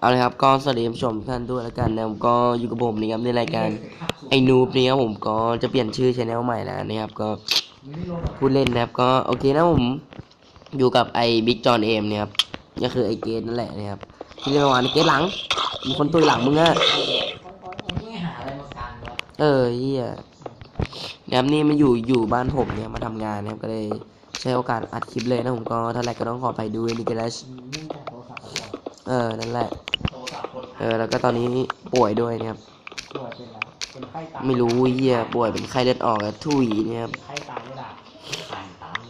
เอาเลยครับก็สวัสดีผู้ชมทุกท่านด้วยแล้วกันนะผมก็อยู่กับผมนะครับในรายการไอ้นูบนี่ครับผมก็จะเปลี่ยนชื่อชแนลใหม่แล้วนะครับก็พูดเล่นนะครับก็โอเคนะผมอยู่กับไอ้บิ๊กจอนเอมเนี่ยครับก็คือไอ้เกตนั่นแหละนะครับที่เรียกว่าไอ้เกตหลังมีคนตุยหลังมึงอะไม่หาอะไรมากันวะเออเฮียนะครับนี่มันอยู่อยู่บ้านผมเนี่ยมาทำงานนะครับก็เลยใช้โอกาสอัดคลิปเลยนะผมก็ถ้าแรกก็ต้องขอไปดูนี่กันแล้ว เนื่องจากโทรศัพท์เราเออ นั่นแหละโทรศัพท์คนเออ แล้วก็ตอนนี้ป่วยด้วยนะครับ ป่วยเป็นอะไรเป็นไข้ตายไม่รู้เฮียป่วยเป็นไข้เลือดออกอะทุยเนี่ยครับไข้ตายไม่ได้ไข้ตาย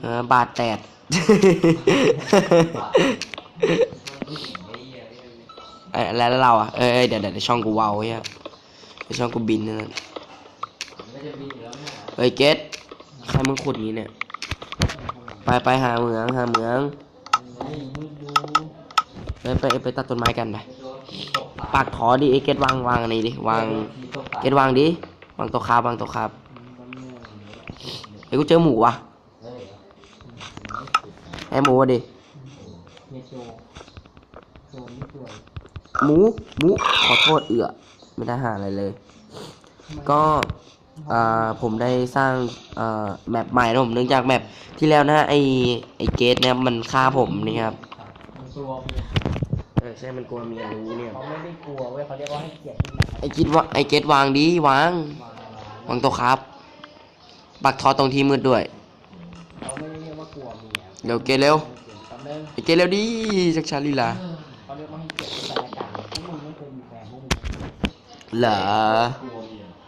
เออบาดแตดเอ้ยแล้วเราอะเอ้ยเอ้ยเดี๋ยวเดี๋ยวช่องกูเวาวเฮียเดี๋ยวช่องกูบินนั่นนะไม่จะบินอยู่แล้วเนี่ยเอ้ยเกตใครมึงขุดงี้เนี่ย ไปไปหาเหมืองหาเหมือง ไอ้มึงดูไปไปไปตัดต้นไม้กันไปปากถอดิไอเกตวางวางอันนี้ดิวางผีตกตายเกตวางดิวางตัวคาบวางตัวคาบไอ้กูเจอหมูว่ะเฮ้ยไอ้หมูว่ะดิหมูหมูขอโทษเอือไม่ได้หาอะไรเลย ก็ผมได้สร้างแมปใหม่นะผมเนื่องจากแมปที่แล้วนะไอไอเกตเนี่ยมันฆ่าผมนี่ครับ เมียเออใช่มันกลัวเมียรู้เนี่ยเขาไม่ได้กลัวเว้ยเขาเรียกว่าให้เกียรติที่ไหนไอคิดว่าไอเกตวางดีวางมาวางตัวครับ ปักทอตรงที่มืดด้วยเขาไม่ได้เรียกว่ากลัวเมียเร็วเกตเร็วแป๊บนึงไอเกตเร็วดิจักชาลีลาเขาเรียกว่าให้เกียรติที่กันและกันพวกมึงไม่เคยมีแฟนพวกมึงเหรอ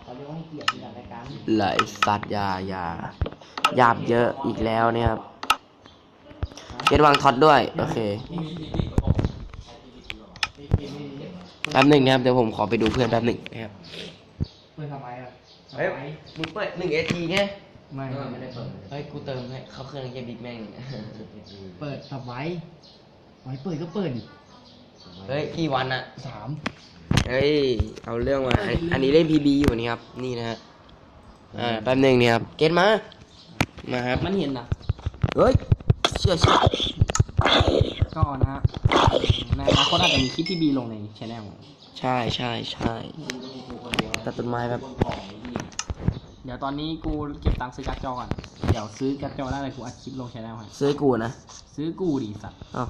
เขาเรียกว่าให้เกียรติที่กันและกันเหรอไอสัตว์อยาอยาหยาบเยอะอีกแล้วเนี่ยครับเกตวางท็อตด้วยโอเค แป๊บหนึ่งนะครับเดี๋ยวผมขอไปดูเพื่อนแป๊บหนึ่งนะครับเปิดทำไมอะเฮ้ยมึงเปิดหนึ่งเอทีไงไม่ไม่ได้เปิดเฮ้ยกูเติมให้เขาเครื่องเกมบิ๊กแม่งเปิดสับไว้ไว้เปิดก็เปิดดิเฮ้ยกี่วันอะสามเฮ้ยเอาเรื่องมาอันอันนี้เล่นพีบีอยู่นี่ครับ นี่นะฮะอ่าแป๊บหนึ่งเนี่ยครับเก็ตมามาครับมันเห็นนะเฮ้ยเชื่อเชื่อ ก็นะฮะในอนาคตอาจจะมีคลิปที่บีลงในช anel ใช่ใช่ใช่ตัดต้นไม้แบบเดี๋ยวตอนนี้กูเก็บตังค์ซื้อการ์ดจอก่อน เดี๋ยวซื้อการ์ดจอได้เลยกูอัดคลิปลงช anel ให้ซื้อให้กูนะซื้อกูดิสัตว์อ้าว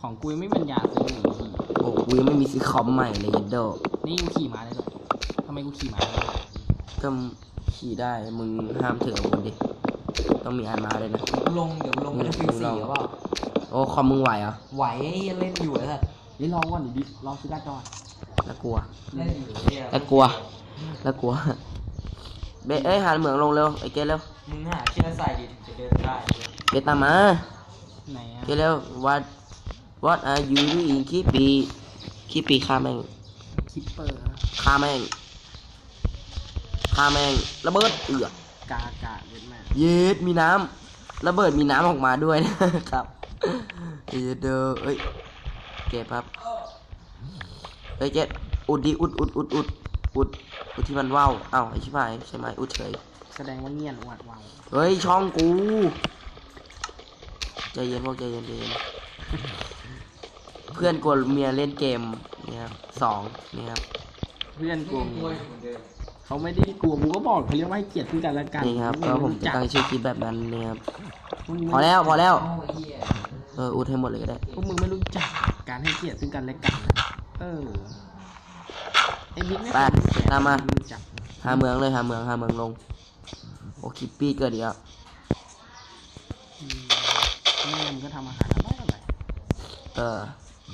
ของกูยังไม่เป็นยาซื้อหนีโอ้กูยังไม่มีซื้อคอมใหม่เลยยันโดนี่กูขี่มาได้ด้วยทำไมกูขี่มาได้ด้วยก็ขี่ได้มึงห้ามถืออาวุธดิ ต้องมีอันมาเลยนะลงเดี๋ยวลงเป็นฟิวสี่หรือเปล่าโอ้คอมมึงไหวเหรอไหวเล่นอยู่แล้วเฮ้ยลองก่อนดิดิลองซื้อการ์ดจอแล้วกลัวเล่นอยู่เนี่ยแล้วกลัวแล้วกลัวเบเอ้ยหันเหมืองลงเร็วไอ้เกดเร็วมึงหาเชือกใส่ดิถึงจะเดินได้เกดตามมาไหนอะเกดเร็ว what what are you doing คีปีคีปีฆ่าแม่งคิปเปอร์ฆ่าแม่งฆ่าแม่งระเบิดเอือกากาเย็นแม่เย็ดมีน้ำระเบิดมีน้ำออกมาด้วยนะครับเย็ดเด้อเอ้ยเก็บครับเฮ้ยเกดอุดดิอุดอุดอุดอุดอุดอุดที่มันว่าวอ้าวไอชิบหายใช่ไหมอุดเฉยแสดงว่าเงียนอวดวาวเฮ้ยช่องกูใจเย็นพวกใจเย็นใจเย็นเพื่อนกลัวเมียเล่นเกมเนี่ยครับสองนี่ครับเพื่อนกลัวเมีย เขาไม่ได้กลัวกูก็บอกเขาเรียกว่าให้เกียรติซึ่งกันและกันนี่ครับไก็ผมจะจักตั้งชื่อคลิปแบบนั้นเนี่ยครับพวกมึงพอแล้วพอแล้วเอ้าไอ้เหี้ยเอออุดให้หมดเลยก็ได้พวกมึงไม่รู้จักการให้เกียรติซึ่งกันและกันนะเออไอ้บิ๊กไม่ไปตามมาไรู้จักหาเมืองเลยหาเมืองหาเมืองลง โอ้คิปปี้เกิดอีกแล้วอืมแม่มึงก็ทำอาหารอร่อยอร่อยเออ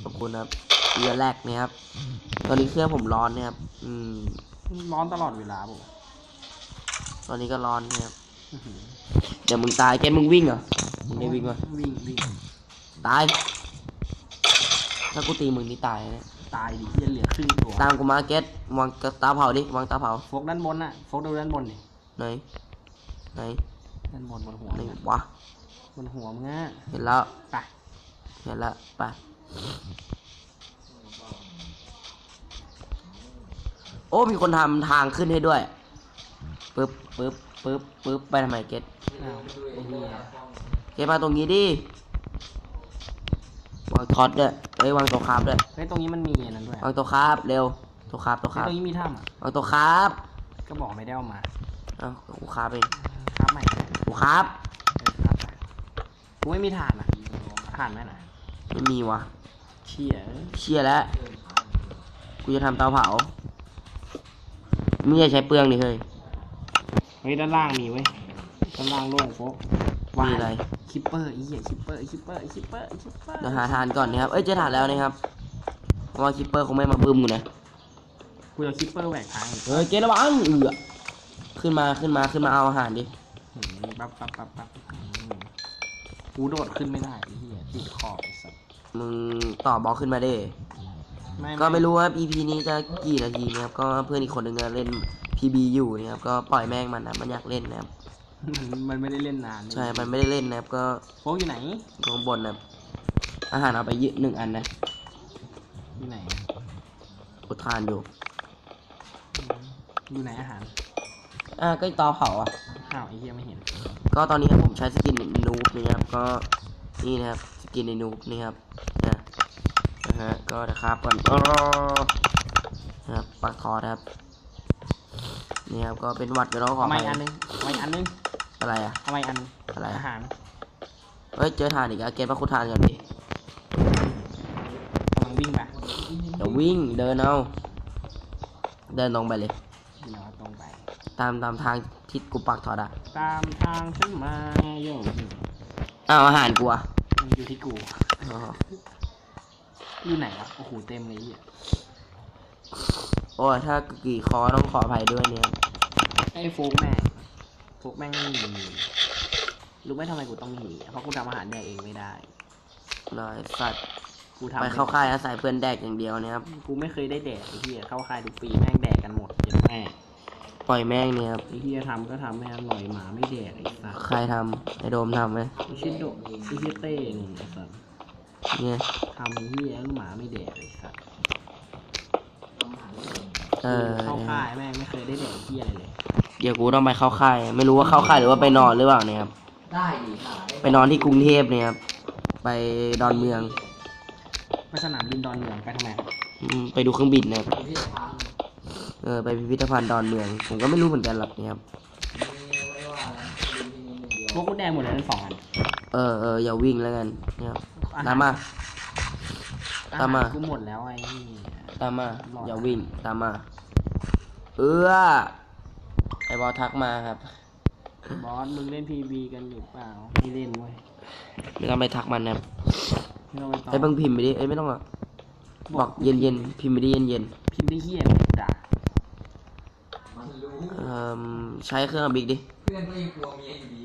ขอบคุณครับเรือแรกเนี่ยครับ ตอนนี้เครื่องผมร้อนเนี่ยครับ อืม ร้อนตลอดเวลาบ่ตอนนี้ก็ร้อนเนี่ยครับอื้อหือเดี๋ยวมึงตายเกณมึงวิ่งเหรอ มึงได้วิ่งปะวิ่งวิ่งตาย ถ้ากูตีมึงนี่ตายนะตายดิเหี้ยเหลือครึ่งตัวตามกูมาเก็ตวางเตาเผาดิวางเตาเผาโฟกด้านบนน่ะโฟกดูด้านบนดิไหนไหนด้านบนบนหัวไหนมึงอะวะบนหัวมึงอะเห็นแล้วไปเห็นแล้วไป โอ้มีคนทำทางขึ้นให้ด้วยปึ๊บปึ๊บปึ๊บปึ๊บไปทำไมเก็ตอ้าวไอ้เหี้ยเก็ตมาตรงนี้ดิวางทท็อตด้วยเอ้ยวางตัวคราบด้วยเฮ้ยตรงนี้มันมีอันนั้นด้วยวางตัวคราบเร็วตัวคราบตัวคเฮ้ยราบตรงนี้มีถ้ำอะวางตัวคราบก็บอกไม่ได้เอามาเอ้ากูคราบเองครับใหม่กูคราบเออครับกูไม่มีถ่านอะถ่านไหมน่ะไม่มีวะเชี่ยเชี่ยแล้วกูจะทำเตาเผา ไม่ใช่ใช้เปลืองดิเฮ้ยเฮ้ยด้านล่างมีเว้ยด้านล่างโล่งโฟกมีอะไร คิปเปอร์ไอ้เหี้ยคิปเปอร์คิปเปอร์คิปเปอร์คิปเปอร์เดี๋ยวหาทานก่อนนะครับ เอ้ยเจอทานแล้วนะครับเพราะว่าคิปเปอร์คงไม่มาบึ้มกูนะกูจะคิปเปอร์แหวกทางอีกเฮ้ยเกณฑ์ระวังเอือขึ้นมาขึ้นมาขึ้นมาเอาอาหารดิ หืมปั๊บปั๊บปั๊บปั๊บอืมกูโดดขึ้นไม่ได้ไอ้เหี้ยติดขอบไอ้สัสมึงต่อบล็อกขึ้นมาดิ ก็ไม่รู้ว่า EP นี้จะกี่นาทีนะครับ ก็เพื่อนอีกคนหนึ่งก็เล่น PB อยู่นะครับ ก็ปล่อยแม่งมันนะมันอยากเล่นนะครับ มันมันไม่ได้เล่นนานใช่ มันไม่ได้เล่นนะครับ ก็โฟกอยู่ไหนข้างบนนะครับอาหารเอาไปยึดหนึ่งอันนะอยู่ไหน กูทานอยู่ อยู่ไหนอาหารอ่าก็เตาเผาอะ อ้าวไอ้เหี้ยไม่เห็น ก็ตอนนี้ผมใช้สกินนูบนะครับ ก็นี่นะครับ สกินในนูบนี่ครับ นะนะฮะก็นะครับก่อนอ้อนะครับปักทอดครับนี่ครับก็เป็นหวัดก็ต้องขอเอาไปไม้อันนึงเอาไม้อันนึงอะไรอะเอาไม้อันนึงอะไรอาหารเฮ้ยเจอทานอีกแล้วเกณฑ์มาคุดทานกันดิกำลังวิ่งไปเดี๋ยววิ่งเดินเอาเดินลงไปเลยเดี๋ยวตรงไป ตามตามทางที่กูปักทอดอะตามทางฉันมาโยอ้าวอาหารกูอะมันอยู่ที่กู อ๋ออยู่ไหนวะโอ้โหเต็มเลยไอ้เหี้ยโอ้ยถ้ากี่คอต้องขออภัยด้วยเนี่ยครับไอ้โฟกแม่งโฟกแม่งไม่มีรู้ไหมทำไมกูต้องมีเพราะกูทำอาหารแดกเองไม่ได้น้อยสัตว์กูทำไปเข้าค่ายอาศัยเพื่อนแดกอย่างเดียวนะครับกูไม่เคยได้แดกไอ้เหี้ยเข้าค่ายทุกปีแม่งแดกกันหมดเจ็บแม่ปล่อยแม่งเนี่ยครับไอ้เหี้ยทำก็ทำไม่อร่อยหมาไม่แดกไอ้สัสใครทำไอโดมทำไหมไอ้เชี่ยโดไอ้เชี่ยเต้หนึ่งไอ้สัส เนี่ยทำไอ้เหี้ยแล้วหมาไม่แดกไอ้สัสเออเข้าค่ายแม่งไม่เคยได้แดกเหี้ยอะไรเลยเดี๋ยวกูต้องไปเข้าค่าย ไม่รู้ว่าเข้าค่ายหรือว่าไปนอนหรือเปล่าเนี่ยครับ ได้ดิค่ะไปนอนที่กรุงเทพเนี่ยครับ ไปดอนเมือง ไปสนามบินดอนเมืองไปทำไมอืมไปดูเครื่องบินนะครับที่จะพังเออไปพิพิธภัณฑ์ดอนเมือง ผมก็ไม่รู้เหมือนกันหรอกเนี่ยครับ มีไว้ว่าอะไรดูที่นี่หนึ่งเดียว พวกกูแดงหมดเลยทั้งสองอัน เออเอออย่าวิ่งแล้วกันเนี่ยครับ อาหารตามมาตามมาอาหรกูหมดแล้วไอ้เหี้ยตามมารอด อย่าวิ่ง ตามมา เออไอบอลทักมาครับ บอสมึงเล่นพีบีกันหรือเปล่าไม่เล่นเว้ยไม่ต้องไปทักมันนะครับไม่ต้องไปต่อไอ้ยเบิ่งพิมพ์ไปดิ เอ้ยไม่ต้องอะบอกเย็นเย็นๆพิมพ์ไปดิเย็นเย็นพิมพ์ได้เหี้ยเลยด่ามันรู้ๆเอ่อใช้เครื่องบิ๊กดิ เพื่อนก็ยังกลัวเมียอยู่ดี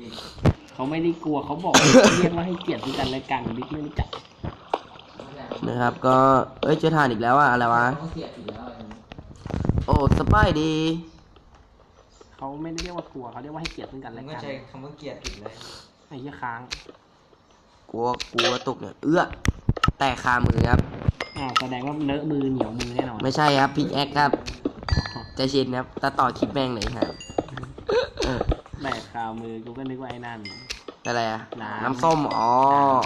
เขาไม่ได้กลัวเขาบอกเรียกว่าให้เกียรติซึ่งกันและกันบิ๊กไม่รู้จักนะครับ ก็เอ้ยเจอทานอีกแล้วอะอะไรวะเขาเกลียดอยู่แล้วอะไรนี้โอ้สปายดี เขาไม่ได้เรียกว่ากลัวเขาเรียกว่าให้เกียรติซึ่งกันมึและงก็กันใช้คำว่าเกลียดผิดเลยไอ้เหี้ยค้างกลัวกลัวตกเนี่ย เอื้อแตกคามือครับ อ่าวแสดงว่าเลอะมือเหนียวมือแน่นอนไม่ใช่ครับพิกแอคครับใจเย็นครับตัดต่อคลิปแม่งเลยครับ เออ แบกคามือกูก็นึกว่าไอ้นั่น อะไรอะน้ำ น้ำส้ม อ๋อ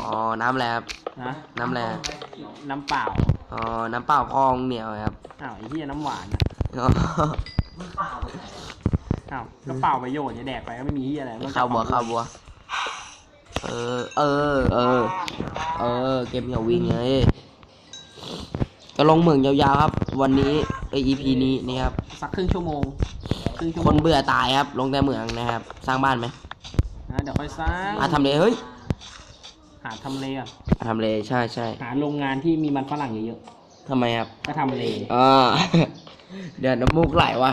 อ๋อ น้ำอะไรครับ นะน้ำอะไรอะน้ำเปล่าอ๋อ น้ำเปล่าพองเหนียวครับอ้าวไอ้เหี้ยน้ำหวานอะอ๋อมันเปล่าไปไหนอ้าวก็เปล่าประโยชน์จะแดกไปก็ไม่มีเหี้ยอะไรนอกจกข้าวบัวข้าวบัว เออ เออ เออ เออ เกมอย่าวิ่งไงก็ลงเหมืองยาวๆครับ วันนี้ไอ EP นี้นี่ครับ สักครึ่งชั่วโมงครึ่งชั่วคโมนงเบื่อตายครับ ลงแต่เหมืองนะครับ สร้างบ้านไหม นะเดี๋ยวค่อยสร้างอะทำเลยเฮ้ยหาทำเลอะอะทำเลยใช่ใช่หาโรงงานที่มีมันฝรั่งเยอะทำไมครับๆก็ทำเลอ่า เดี๋ยวน้ำมูกไหลวะ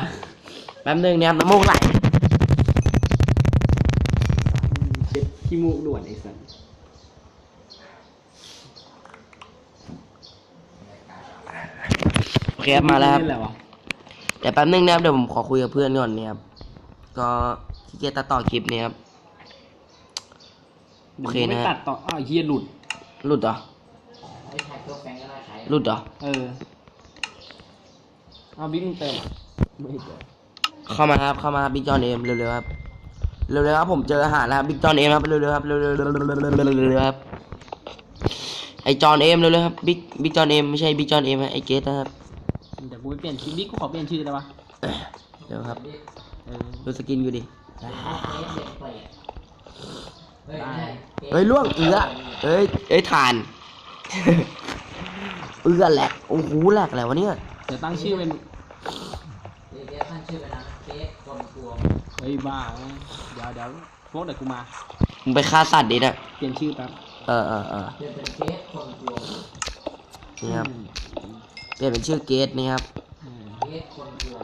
แป๊บนึงนะครับน้ำมูกไหลเช็ดขี้มูกด่วนไอ้สัสโอเคครับมาแล้วครับ เล่นอะไรวะเดี๋ยวแป๊บนึงนะครับเดี๋ยวผมขอคุยกับเพื่อนก่อนเนี่ยครับ ก็ขี้เกียจตัดต่อคลิปเนี่ยครับ เดี๋ยวโอเคกูไม่นะตัดต่ออ้าวเฮียหลุด หลุดเหรอไอ้แท็กตัวแฟงก็น่าใช้หลุดเหรอ เออ เอาบิ๊กมึงเติมอะไม่เติมเข้ามาครับ เข้ามาบิ๊กจอนเอมเร็วๆครับ เร็วๆครับผมเจออาหารแล้วบิ๊กจอนเอมครับ เร็วๆครับ เร็วๆเร็วๆเร็วๆเร็วๆครับ ไอจอนเอ็มเร็วๆครับ บิ๊ก บิ๊กจอนเอ็มไม่ใช่บิ๊กจอนเอ็มไอเกตนะครับ เดี๋ยวกูไปเปลี่ยนชื่อบิ๊กกูขอเปลี่ยนชื่อได้ปะเดี๋ยวครับ เออดูสกินกูดิเฮ้ยไม่ใช่ เฮ้ยล่วงเอือเอ้ยเอ้ยทาน เอือแหลกโอ้โหแหลกอะไรวะเนี่ยเดี๋ยวตั้งชื่อเป็นเดี๋ยวเดี๋ยวท่านชื่อไปนะเค้กคนกลัวเฮ้ยบ้าเดี๋ยวเดี๋ยวโฟกเดี๋ยวกูมามึงไปฆ่าสัตว์ดินะเปลี่ยนชื่อแป๊บเออเออเออเดี๋ยวเป็นเค้กคนกลัวนี่ครับเปลี่ยนเป็นชื่อเกตนี่ครับอืมเค้กคนกลัว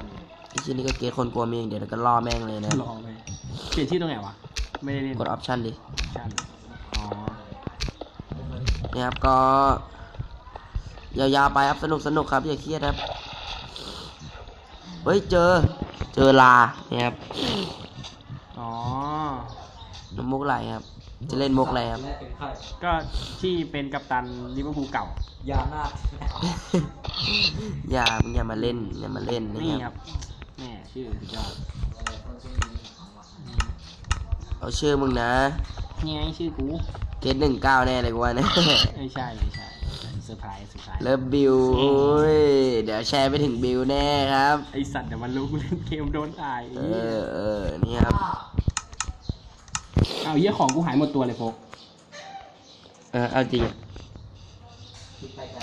ไอชื่อนี้ก็เกตคนกลัวเมียงเดี๋ยวเราก็ล่อแม่งเลยนะรอไปเปลี่ยนชื่อตรงไหนวะ ไม่ได้เล่นกดออปชั่นดิชั่นอ๋อนี่ครับก็ยาวๆไปครับสนุกสนุกครับอย่าเครียดครับเฮ้ยเจอ เจอลาเนี่ยครับอ๋อน้ำมุกไหลครับ จะเล่นมุกอะไรครับและเป็นไข้ก็ที่เป็นกัปตันลิเวอร์พูลเก่า ยาหน้าอย่ามึงอย่ามาเล่นอย่ามาเล่นนะนี่คครัรับบแม่ชื่อสุดยอด เอาชื่อมึงนะนี่ไงชื่อกูเกตหนึ่งเก้าแน่เลยกูว่านะไม่ใช่ไม่ใช่เซอร์ไพรส์เซอร์ไพรส์เลิฟบิวโอ้ยเดี๋ยวแชร์ไปถึงบิวแน่ครับไอสัตว์เดี๋ยวมันรู้กูเล่นเกมโดนตายเออเออนี่ครับเอาเยี่ยของกูหายหมดตัวเลยโฟกเออเอาจริงอะคิดไปไกล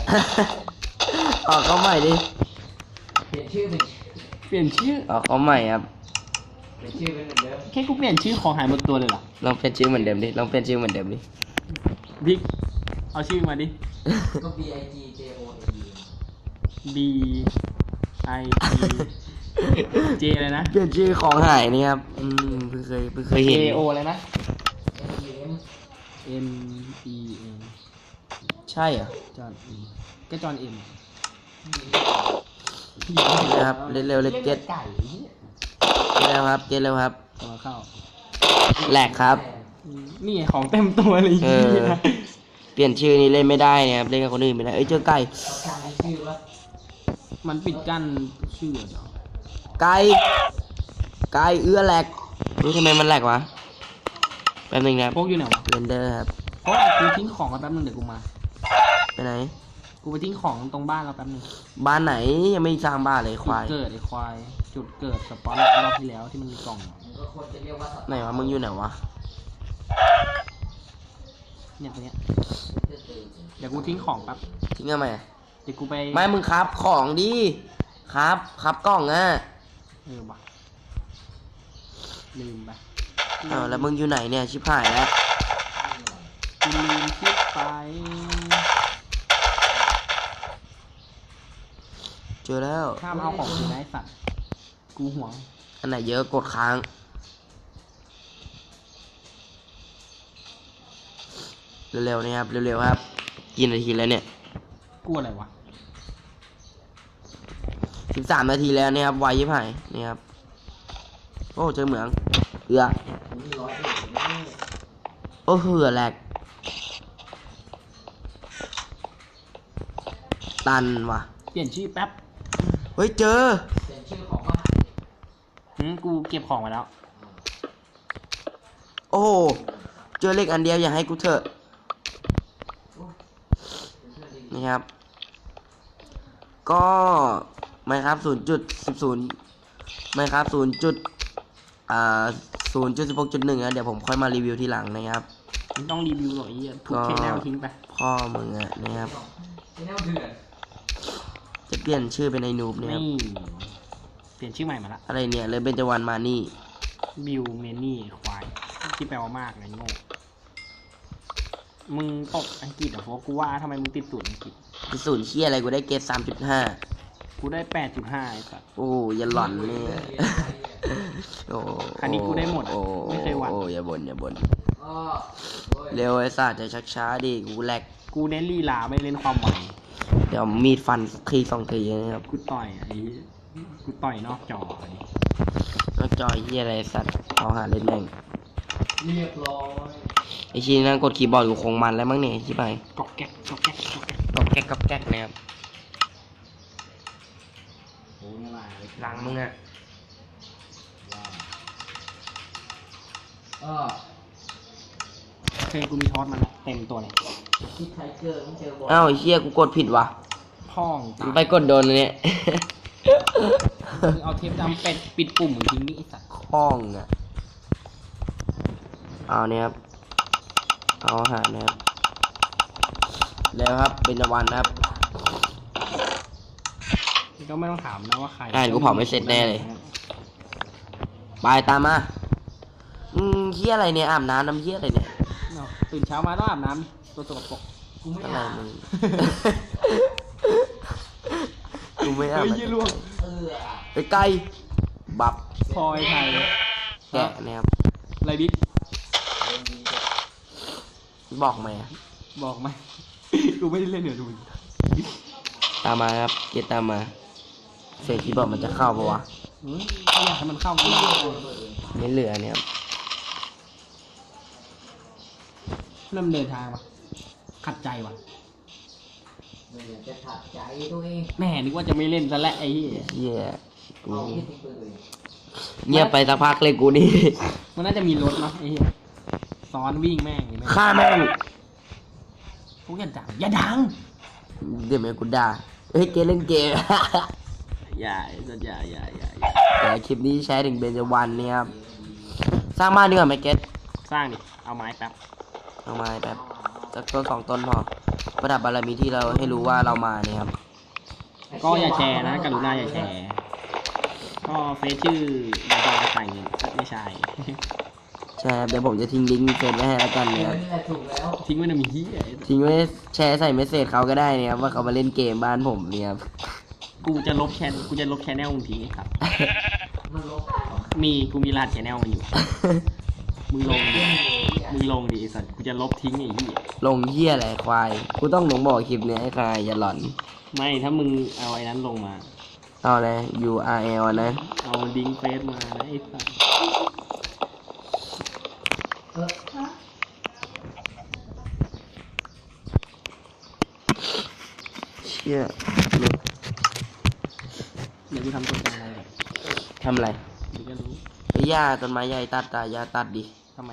ออกเขาใหม่ดิเปลี่ยนชื่อเป็นเปลี่ยนชื่อออกเขาใหม่ครับ แค่กูเปลี่ยนชื่อของหายหมดตัวเลยเหรอลองเปลี่ยนชื่อเหมือนเดิมดิลองเปลี่ยนชื่อเหมือนเดิมดิบิ๊กเอาชื่อมาดิ ก็ B I G J O N E B I G J อะไรนะ เปลี่ยนชื่อของหายนี่ครับอืมเพิ่งเคยเพิ่งเคย J เห็น O อะไรนะ M M M E N ใช่เหรอจอห์น E ก็จอห์น M นะครับเร็วเร็วๆเลยเก็ตไก่ เร็วครับ เก็ตเร็วครับตัวเข้าแหลกครับอืมนี่ไงของเต็มตัวเลยเออ เปลี่ยนชื่อนี้เล่นไม่ได้นะครับเล่นกับคนอื่นไม่ได้เอ้ยเจอไก่เขาการให้ชื่อว่ามันปิดกั้นชื่อเหรอไก่ไก่เอื้อแหลกนี่ทำไมมันแหลกวะแป๊บนึงนะครับพวกอยู่ไหนวะเรนเดอร์ครับเพราะกูทิ้งของกันแป๊บนึงเดี๋ยวกูมาไปไหน กูไปทิ้งของตรงบ้านเราแป๊บนึงบ้านไหนยังไม่สร้างบ้านเลยคจุดวายเกิดไอ้ควาย จุดเกิดสปอนรอบที่แล้วที่มันมีกล่องมันก็ควรจะเรียกว่าสัตว์ไหนวะมึงอยู่ไหนวะ เนี่ยตัวเนี้ยตื่นเดี๋ยวกูทิ้งของแป๊บทิ้งทำไมอะเดี๋ยวกูไปไม่มึงครับของดิครับครับกล่องอะเออว่ะลืมไปอ้าวแล้วมึงอยู่ไหนเนี่ยชิบหายแล้ว กูลืมคิดไป เจอแล้ว ห้ามเอาของกูนะไอ้สัตว์ กูห่วง อันไหนเยอะกดค้าง เร็วๆนะครับ เร็วๆครับ กี่นาทีแล้วเนี่ย กูอะไรวะ สิบสามนาทีแล้วเนี่ยครับ ไวยิบหายนี่ครับ โอ้ เจอเหมืองเอือมีร้อยเอ็ดนี่โอ้เหือแหลก ตันว่ะ เปลี่ยนชื่อแป๊บ เฮ้ยเจอเปลี่ยนชื่อของมหาหืมกูเก็บของมาแล้ว โอ้โหเจอเลขอันเดียวอย่าให้กูเถอะนี่ครับ ก็ไม่ครับศูนย์จุดสิบศูนย์ไม่ครับศูนย์จุดอ่าศูนย์จุดสิบหกจุดหนึ่งนะเดี๋ยวผมค่อยมารีวิวทีหลังนะครับไม่ต้องรีวิวหรอกไอ้เหี้ยทุกก็เทคแนวทิ้งไปพ่อมึงอะนะครับที่แนวเดือด จะเปลี่ยนชื่อเป็นไอ้นูบเนี่ยครับนี่เปลี่ยนชื่อใหม่มาละอะไรเนี่ยเลยเบนจวันมานี่ บิวเมนี่ควายที่แปลว่ามากไงโง่มึงตกอังกฤษเหรอะเพราะกูว่าทำไมมึงติดศูนย์อังกฤษศูนย์เคียอะไรกูได้เกรดสามจุดห้ากูได้แปดจุดห้าไอ้สัสโอ้อย่าหล่อนเนี่ยโอ้คันนี้กูได้หมดอะโอ้ไม่เคยหวั่น โอ้อย่าบ่นอย่าบ่นอ๋อโอ้ยเร็วไอ้สัตว์จะชักช้าดิกูแหลก กูเน้นลีลาไม่เล่นความไว เดี๋ยวมีดฟันทีสองทีนะครับกูต่อยไอ้กูต่อยนอกจอไอ้นอกจอยเฮียอะไรสัตว์เอาหาเล่นแม่งเรียบร้อยไอชีนั่งกดคีย์บอร์ดอยู่คงมันแล้วมั้งเนี่ยใช่ไหมกอกแก๊กกอกแก๊กกอกแก๊กก๊อกแก๊กก๊อกแก๊กนะครับโอ้ยไม่มาเลยหลังมึงอะเออเคยกูมีทอสมันเต็มตัวเลย คิดไทเกอร์มึงเจอบอลอ้าวไอ้เชี่ยกูกดผิดว่ะพ่องตายไปกดโดนอันเนี่ยมึงเอาเทปดำเป็ดปิดปุ่มมึงทิ้งนี่ไอ้สัตว์คล้องอะเอาเนี่ยครับเอาอาหารนะครับแล้วครับเป็นวันนะครับ ก็ไม่ต้องถามนะว่าใครอ่านกูเผาไม่เสร็จแน่เลย ไปตามมาอืมเฮียอะไรเนี่ยอาบน้ำน้ำเฮียอะไรเนี่ย เนาะตื่นเช้ามาต้องอาบน้ำ ตัวสกปรกกูไม่อะไรอาบมึงกูไม่อาบเฮ้ยน้ำยี่ล่วงเอออะไปไกลบับพลอยไทยแกะนะครับไรบิ๊กบอกมาบอกไหม กูไม่ได้เล่นเดี๋ยวดูตามมาครับเกตตามมา เสียงคีย์บอร์ดมันจะเข้าปะวะเฮ้ยเขาอยากให้มันเข้าไม่ได้ไม่เหลือเนี่ยครับ เริ่มเดินทางมา ขัดใจว่ะไม่อยากจะขัดใจตัวเองแม่นึกว่าจะไม่เล่นซะและไอ้เหี้ยเฮียกูเอาคิดถึงตัวเองเงียบไปสักพักเลยกูนี่ มันน่าจะมีรถเนาะไอ้เหี้ยซ้อนวิ่งแม่งเห็นไหมฆ่าแม่งพวกอย่าดังอย่าดังเดี๋ยวแม่งกูด่าเฮ้ยเกมเล่นเกม อย่าไอ้สัสอย่าอย่าอย่าอย่าแต่คลิปนี้ใช้ถึงเบญจวรรณเนี่ยครับสร้างบ้านดีกว่าไหมเกตสร้างดิเอาไม้แป๊บ เอามาแบบ สักต้นสองต้นพอประดับบารมีที่เราให้รู้ว่าเรามาเนี่ยครับก็อย่าแชร์นะกรุณาอย่าแชร์ก็เฟซชื่อดาวใส่เงินไม่ใช่ใช่ครับเดี๋ยวผมจะทิ้งลิงก์เฟซไว้ให้แล้วกันเอเนี่ยคอรับนี่แหละถูกแล้วทิ้งไว้ในมีเหี้ยทิ้งไว้แชร์ใส่เมสเซจเขาก็ได้เนี่ยครับว่าเขามาเล่นเกมบ้านผมเนี่ยครับกูจะลบแชนกูจะลบแชนแนลมึงทิ้งไอ้ครับมันลบมีกูมีรหัสแชนแนลมันอยู่ มึงลงดิมึงลงดิไอ้สัตว์กูจะลบทิ้งไอ้เหี้ยลงเหี้ยอะไรควาย กูต้องลงบอกคลิปเนี้ยให้ใครอย่าหลอน ไม่ถ้ามึงเอาไอ้นั้นลงมา เอาเลย U R L นะ เอาดิงเฟซมานะไอ้สัตว์เออเชี่ยเดี๋ยวกูทำตัวแทนอะไรก่อนทำอะไร เดี๋ยวก็รู้ไอ้ หญ้าต้นไม้ใหญ่ตัดตาหญ้าตัดดิ ทำไม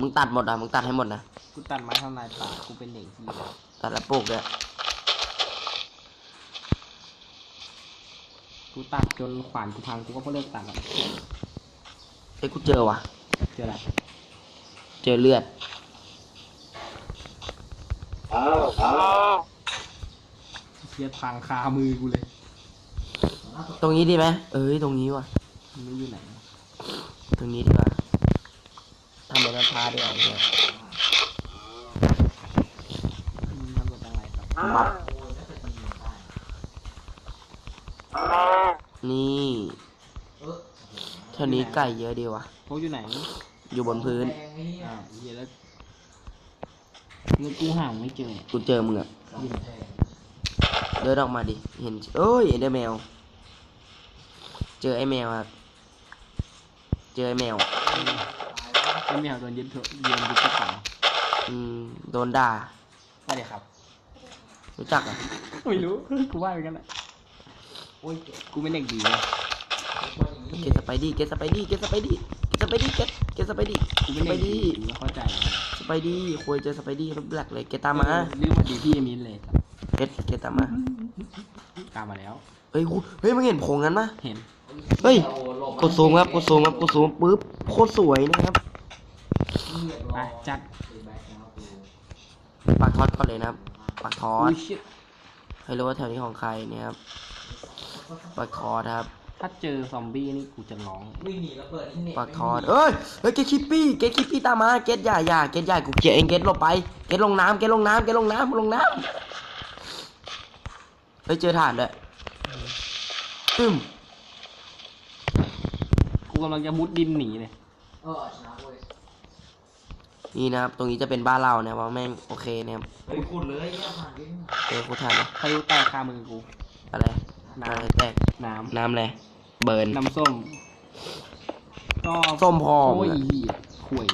มึงตัดหมดอะ มึงตัดให้หมดนะ กูตัดไม้ทำลายป่ากูเป็นเด็กที่ตัดแล้วปลูกเลยกูตัดจนขวานกูพังกูก็เลิกตัดแล้วเอ้ยกูเจอว่ะ เจออะไรเจอเลือดเชียพังคามือกูเลย ตรงนี้ดีไหมเอ้ย ตรงนี้ว่ะ มันไม่อยู่ไหน ตรงนี้ดีกว่าทำเป็นราคาดีกว่าเนี่ยอืมทำตัวอะไรครับบับนี่เออเท่านี้ไก่เยอะดีว่ะพวกอยู่ไหนอยู่บนพื้นแดงไอ้เหี้ยอ้าวเหี้ยแล้วเงินกูหาไม่เจอกูเจอมึงอะสองแดงเดินออกมาดิเห็นเอ้ยเอ็นเดอร์แมว เจอไอ้แมวครับ เจอไอ้แมว ไอ้แมวโดนยึดเถอะยืนยึดกระเป๋าอืม โดนด่า ไม่ได้ครับ รู้จักอะไม่รู้ กูว่าไปกันแหละโอ้ยกูเป็นเด็กดีเลยคนอย่างนี้เกตสไปดี้เกตสไปดี้เกตสไปดี้เกตสไปดี้เกตเกตสไปดี้กูสเป็นไปเด็กดีดี้กูไม่เข้าใจสไปดี้คุยเจอสไปดี้รถแบล็กเลยเกตตามมา เรื่องมาดีพี่เอมินเลยครับเกตเกตตามมา ตามมาแล้ว เฮ้ยกูเฮ้ยมึงเห็นโพรงนั้นปะเห็น เฮ้ยโอ้หลบ กดซูมครับกดซูมครับกดซูมปุ๊บโคตรสวยนะครับเรียบร้ไปอยจัดแบ็คแล้วกูปากทอดก่อนเลยนะครับปากทอดอุ้ยชิตให้รู้ว่าแถวนี้ของใครเนี่ยครับปากทอดครับ ถ้าเจอซอมบี้นี่กูจะร้องวิ่งหนีแล้วเปิดที่เน็ตปากทอดเอ้ยเฮ้ยเกตคิปปี้เกตคิปปี้ตามมาเกตอย่าอย่าเกตอย่ากูเกลียดเองเกตหลบไปเกตลงน้ำเกตลงน้ำเกตลงน้ำลงน้ำเฮ้ยเจอถ่านด้วยตึม กูกำลังจะมุดดินหนีเลยเออชนะเว้ยนี่นะครับ ตรงนี้จะเป็นบ้านเราเนี่ยว่าแม่งโอเคเนี่ยครับเฮ้ยขุดเลยเนี่ยผ่านดิเจอกูทันนะพายุแตกคามือกู อะไรน้อะไรแตกำน้น้ำอะไรเบิร์นำน้ำส้มก็ส้มพองโอ้ยอะเหี้ยข่วย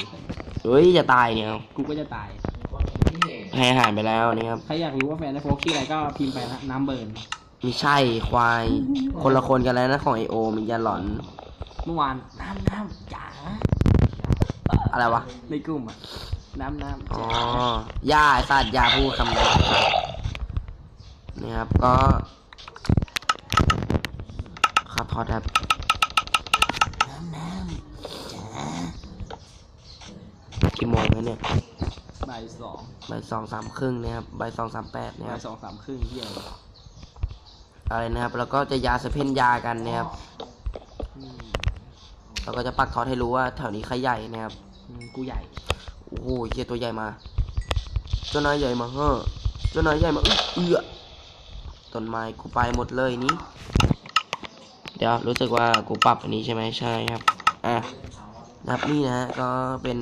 เฮ้ยจะตายเนี่ยครับกูก็จะตายคนอย่างนี้ให้อาหารไปแล้วนี่ครับใครอยากรู้ว่าแฟนไอโฟกชื่ออะไรก็พิมพ์ไปนะน้ำเบิร์นมีใช่ควาย คนละคนกันแล้วนะของไอโอมียาหลอน เมื่อวานน้ำน้ำจ๋าอะไรวะ ในกลุ่มอะน้ำน้ำอ๋อแจ๋วย่าไอ้สัตว์อย่าพูดคำนั้นนี่ครับก็ ครับพอครับน้ำน้ำจ๋ากี่โมงแล้วเนี่ยบ่ายสองบ่ายสองสามครึ่งนะครับบ่ายสองสามแปดนะคบ่ารัยบสองสามครึ่งเที่ยงอะไรนะครับ แล้วก็จะยาสเปนยากันนะครับ อืม เราก็จะปักทอดให้รู้ว่าแถวนี้ใครใหญ่นะครับอืมกูใหญ่ โอ้โหเฮียตัวใหญ่มา เจ้านายใหญ่มาเฮ้อเจ้านายใหญ่มาเอื้อเอื้อต้นไม้กูไปหมดเลยนี้ เดี๋ยวรู้สึกว่ากูปรับอันนี้ใช่ไหมใช่ครับ อะนะครับนี่นะฮะก็เป็น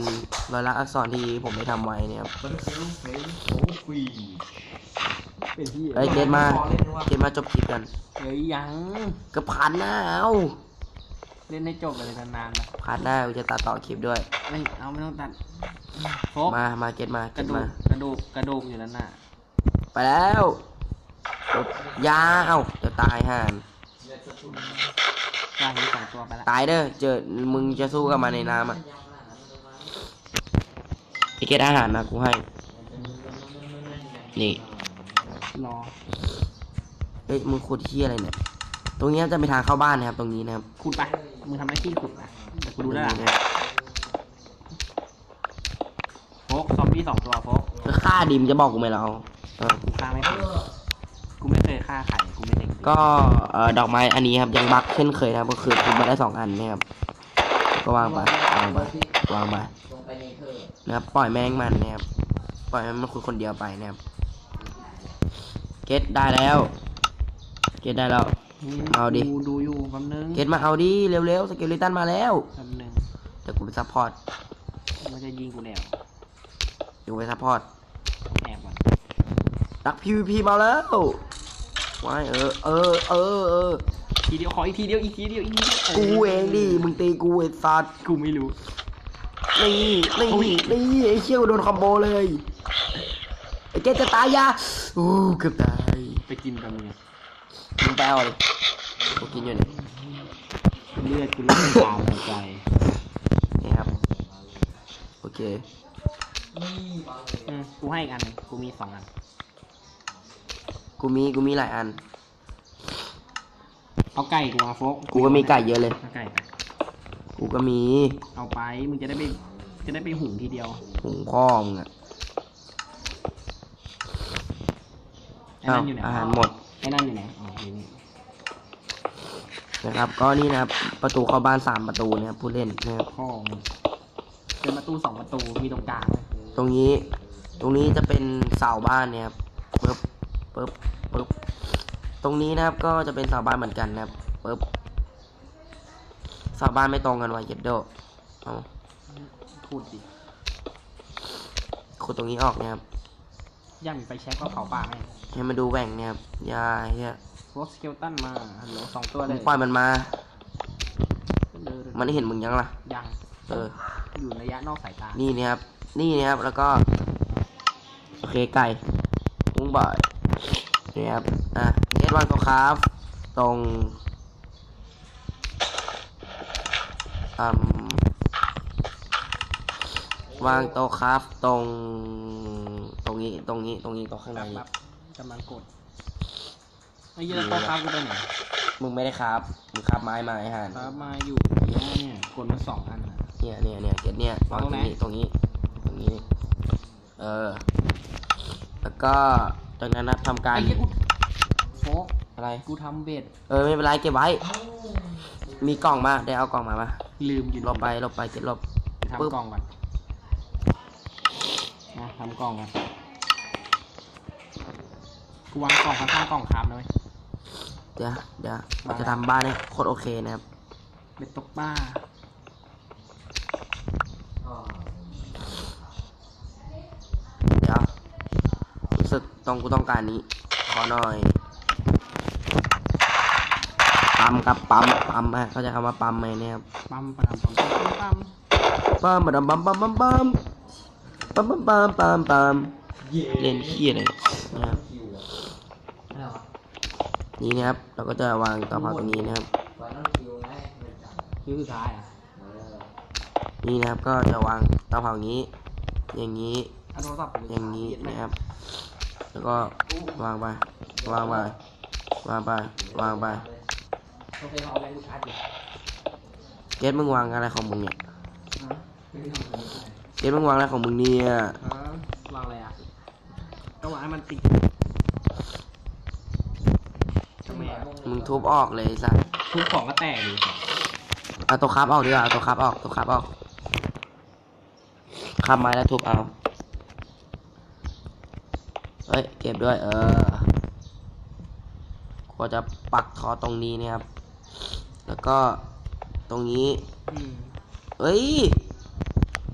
รอยลักษณ์อักษรที่ผมได้ทำไว้เนี่ยครับเป็นเฟลเฟลโอ้ฟรีเป็นที่เอ้ยเกตมาเกตมาจบคลิปกันเอ้ยยังก็ผ่านหน้าเอา เล่นให้จบเลยนานๆนะผ่านหน้ากูจะตัดต่อคลิปด้วย ไม่เอาไม่ต้องตัดโฟกมา มาเกตมา กเกระตดูมากกระดูกกระดูกอยู่นั่นน่ะไปแล้วปุ๊บยาเอ้าจะตายห่าน ร่างนี้สองตัวไปละตายเด้อ เจอ มึงจะสู้กับมันในน้ำอะไอเกตอาหารนะกูให้ นี่ รอ เฮ้ย มึงขุดที่อะไรเนี่ย ตรงนี้จะเป็นทางเข้าบ้านนะครับ ตรงนี้นะครับขุดไปมึงทำหน้าที่ขุดนะเดี๋ยวกูดูได้ตรละงนี้นะโฟกซอมบี้สองตัวโฟกแล้วฆ่าดิมงจะบอกกูไหมเราเออกูฆ่าไม่เป็นกูไม่เคยฆ่าใครกูไม่เด็กก็เอ่อดอกไม้อันนี้ครับยังบักเช่นเคยนะครับก็คือคุณมาได้สองอันนะครับก็วางไปวางไปวางไปลงไปในเธอนะครับปล่อยแมงมันนะครับปล่อยให้มันคุยคนเดียวไปนะครับเก็ตได้แล้ว เก็ตได้แล้ว เอาดิดูดูอยู่แป๊บนึงเก็ตมาเอาดิ เร็วๆ สเกลิตันมาแล้วแป๊บนึงเดี๋ยวกูไปซัพพอร์ตมันจะยิงกูแล้วเดี๋ยวกูไปซัพพอร์ตแอบก่อนรัก PVP มาแล้วว้ายเออ เออ เออ เออ ทีเดียวขออีกทีเดียวอีกทีเดียวอีกทีเดียวกูเองดิ มึงตีกูไอ้สัตว์กูไม่รู้ นี่นี่นี่ไอ้เชี่ยวโดนคอมโบเลยไอ้เกตจะตายยาอู้เกือบตาย ไปกินกันเนี่ย มึงไปเอาเลยกูกินอยู่เนี่ยเลือดกูเลือดตามหัวใจนี่ครับ โอเคอืมกูให้อีกอันหนึงกูมีสองอัน กูมีกูมีหลายอัน เอาไก่กูมาโฟกกูก็มีไก่เยอะเลย เอาไก่ไปกูก็มีเอาไป มึงจะได้ไปจะได้ไปหุงทีเดียวหุงพ่อมึงอะไอ้อ้านั่วนอยู่ไหนอาหารหมด ไอ้นั่นอยู่ไหนอ๋ออยู่ นี่นะครับ ก็นี่นะครับ ประตูเข้าบ้านสามประตูนะครับผู้เล่นนะครับพ่อมึงเป็นประตูสองประตูมีตรงกลางไหมตรงนี้ ตรงนี้จะเป็นเสาบ้านเนี่ยครับปึ๊บปึ๊บปึ๊บตรงนี้นะครับก็จะเป็นเสาบ้านเหมือนกันนะครับปึ๊บเสาบ้านไม่ตรงกันว่ะเย็ดโดเอาพูดดิขุดตรงนี้ออกเนี่ยครับย่ามีไฟแช็กก็เผาป่าให้ให้มันดูแหว่งเนี่ยครับอยาเฮีย โฟกสเกลตันมาฮัลโหลสองตัวเลมึงยปล่อยมันมา เดินมันเห็นมึงยังล่ะ ยังเออ อยู่ระยะนอกสายตานี่นะครับ นี่นะครับ แล้วก็ โอเคไก่กุ้งบ่อยนี่ครับ อะเกตวางตัวคราฟตรงอืมวางโต๊ะคราฟตรง ตรงนี้ ตรงนี้ ตรงนี้โต๊ะข้างในแบบแบบกำลังกด ไอ้เหี้ยแล้วโต๊ะครับกูไปไหนมึงไม่ได้คราฟมึงคราฟไม้มาไอ้ห่านครับมาอยู่เนี่ยเนี่ยกดมาสองอันนะเนี่ยเนี่ยเนี่ยเกตเนี่ยวางตรงนี้ตรงนี้ตรงนี้ เออ แล้วก็จากนั้นนะทำการไอ้เหี้ยกูโฟกอะไร กูทำเบ็ดเออไม่เป็นไรเก็บไว้ มีกล่องมาได้เอากล่องมาปะลืมอยู่ลบไปลบไปเก็บลบ ปึ๊บ ทำกล่องก่อนนะทำกล่องก่อนกูวางกล่องข้างๆกล่องคามนะเว้ย เดี๋ยวเดี๋ยวเราจะทำบ้านให้โคตรโอเคนะครับเบ็ดตกป้าเดี๋ยวรู้สึกต้องกูต้องการนี้ ขอหน่อย ปั๊มครับปั๊มปั๊มฮะเขาใจะคำว่าปั๊มไหมเนี่ยครับปั๊มปั๊มปั๊มปั๊มปั๊มปั๊มปั๊มปั๊มปั๊มปั๊มปั๊มปั๊มปั๊มปั๊มปั๊มปั๊มเล่นขี้อะไรเนี่ยนะครับอะไรวะ นี่นะครับ เราก็จะวางเตาเผาตรงนี้นะครับวันนั้นคิวไงไม่จำคือสุดท้ายอะเออนี่นะครับก็จะวางเตาเผาอย่างนี้ อย่างนี้เอาโทรศัพท์ไปเลอย่างนี้นะครับ แล้วก็วางไปวางไปวางไปวางไปโอเคเอาแรงกูชาร์จอยู่เกตมึงวางอะไรของมึงเนี่ยฮะเกตมึงวางอะไรของมึงเนี่ยฮะวางอะไรอะก็วางให้มันติดทำไมอะมึงทุบออกเลยไอ้สัสทุกของก็แตกดิเอาตัวคับออกดีกว่าเอาตัวคับออกตัวคับออกคับไม้แล้วทุบเอาเฮ้ยเก็บด้วย เออก็จะปักทอตรงนี้นะครับ แล้วก็ตรงนี้อืมเอ้ย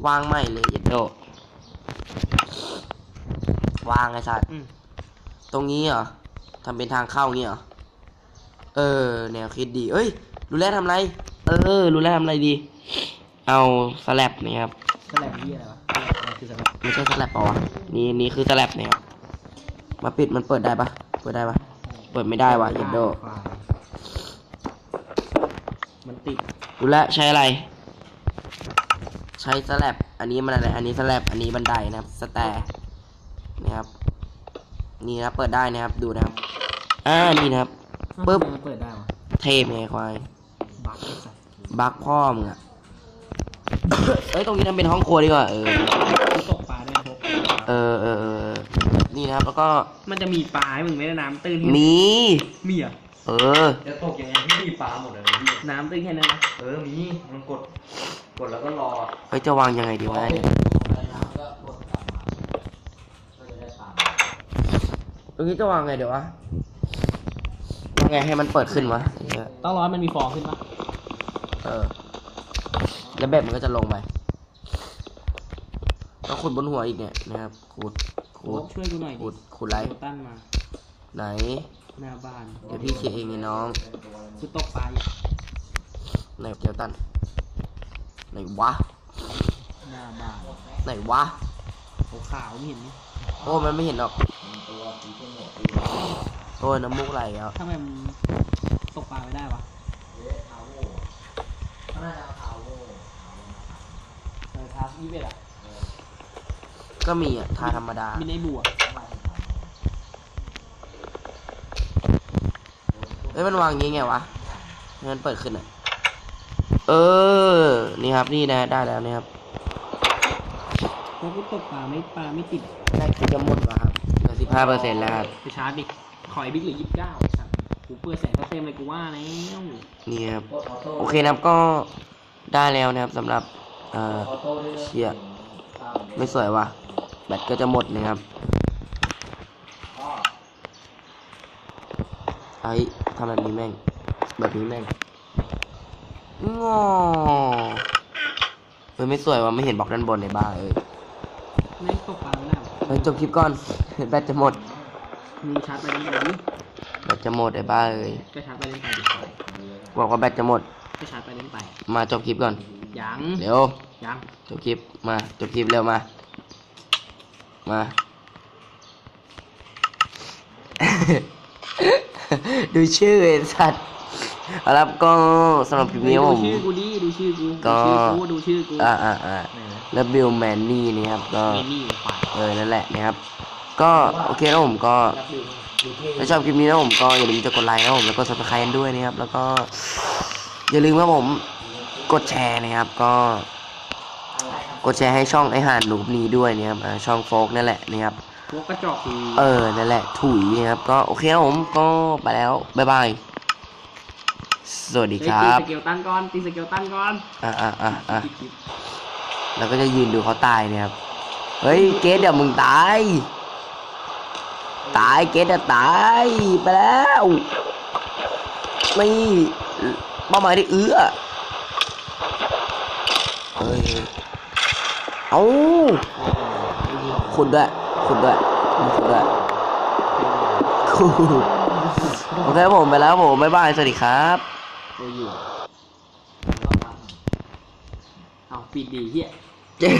วางใหม่เลยเย็ดโดวางไอ้สัตว์อืมตรงนี้เหรอทำเป็นทางเข้างี้เหรอ เออ แนวคิดดี เอ้ย รู้แล้วทำไร เออ รู้แล้วทำอะไรดี เอาสแลบนี่ครับสแลบนี่อะไรวะอะไรคือสแลบไม่ใช่สแลบเปล่าวะนี่นี่คือสแลบเนี่ยครับมาปิดมันเปิดได้ปะเปิดได้ปะเปิดไม่ได้วะเย็ดโด มันติดรู้แล้วใช้อะไร ใช้สแลบอันนี้มันอะไร อันนี้สแลบอันนี้บันไดนะครับ สแตร์นะครับ นี่นะครับเปิดได้นะครับ ดูนะครับ อ่า นี่นะครับ ปึ๊บมันเปิดได้วะเทพไงควายบักไอ้สัสบักพ่อมึงอะเอ้ยตรงนี้ทำเป็นห้องครัวดีกว่าเออกูตกปลาได้พกเออเออเออนี่นะครับแล้วก็มันจะมีปลาให้มึงไหมน้ำตื้นแค่มีมีเหรอะเออจะตกยังไงที่มีปลาหมดเลยพี่น้ำตื้นแค่นั้นนะเออมีมันกดกดแล้วก็รอเฮ้ยจะวางยังไงดีวะเนี่ยน้ำก็กดกลับมาก็จะได้ปลาตรงนี้จะวางไงเดี๋ยววะวาง ไงให้มันเปิดขึ้นวะเหี้ยต้องร้อยมันมีฟองขึ้นปะเออ แล้วแบบมันก็จะลงไปต้องขุดบนหัวอีกเนี่ยนะครับขุดโค้ขุดชช่วยกูหน่อยดิขุดขุดไรโยตั้นมา ไหน หน้าบ้านเดี๋ยวพี่เคลียร์เองไงน้อง กูตกปลาอยู่ไหนเกียวตันไหนวะ หน้าบ้านไหนวะ ขาวๆไม่เห็นนี่โอ้มันไม่เห็นหรอก โอ้ยน้ำมูกไหลแล้วทำไมมันตกปลาไม่ได้วะเขาน่าจะเอาเอาโว้เออทาสยี่สิบเอ็ดอะก็มีอะทาธรรมดา มีในบัวเอ้ยมันวางอย่างงี้ไงวะให้มันเปิดขึ้นอะ เออ นี่ครับนี่นะได้แล้วนี่ครับเพราะกูตกปลาไม่ปลาไม่ติดได้คือจะหมดวะครับเหลือสิบห้าเปอร์เซ็นต์แล้วครับไปชาร์จดิ ขอไอ้บิ๊กเหลือยี่สิบเก้ากูเปิดแสงก็เต็มเลยกูว่าแล้วนี่ครับกดออโต้โอเคนะครับก็ได้แล้วนะครับสำหรับเอ่อออโต้ด้วยเชี่ยไม่สวยว่ะแบตก็จะหมดนะครับไอ้ทำแบบนี้แม่ง แบบนี้แม่งงอเฮ้ยไม่สวยว่ะไม่เห็นบอกด้านบนในบ้าเอ้ยไม่ตกปลาไม่ได้วะเฮ้ยจบคลิปก่อนแบตจะหมด มึงชาร์จไปเล่นไปดิแบตจะหมดไอ้บ้าเอ้ยก็ชาร์จไปเล่นไปดิบอกว่าแบตจะหมดก็ชาร์จไปเล่นไป มาจบคลิปก่อน ยังเร็วยังจบคลิปมาจบคลิปเร็วมา มา ดูชื่อไอ้สัตว์เอาละครับก็สำหรับคลิปนี้ผมดูชื่อกูดิดูชื่อกูก็ ดูชื่อกูดูชื่อกูอ่าอ่าอ่าแล้วบิลแมนนี่นะครับก็เมนี่ฝ่าย เออ นั่นแหละนะครับ ก็โอเคแล้วผมก็ถ้าชอบคลิปนี้นะผมก็อย่าลืมจะกดไลค์นะผมแล้วก็ซับสไครต์ด้วยนะครับ แล้วก็อย่าลืมว่าผมกดแชร์นะครับ ก็กดแชร์ให้ช่องไอหาดหนูนี้ด้วยนะครับอ่าช่องโฟกนั่นแหละนะครับพวกกระจอกทีวีเออนั่นแหละถุยนะครับก็โอเคครับผมก็ไปแล้วบ๊ายบายสวัสดีคเฮ้ยรัตีบสเกลตันก่อนตีสเกลตันก่อนอะอะอะอะคลิปแล้วก็จะยืนดูเขาตายเนี่ยครับเฮ้ยเกดเดี๋ยวมึงตาย ตายเกดจะตายไปแล้วนี่เป้าหมายที่เอื้อเฮ้ยเอาขุดด้วยขุดด้วยขุดด้วยโอเคผมไปแล้วผมบ๊ายบายสวัสดีครับเอาปิดดีเฮียเย้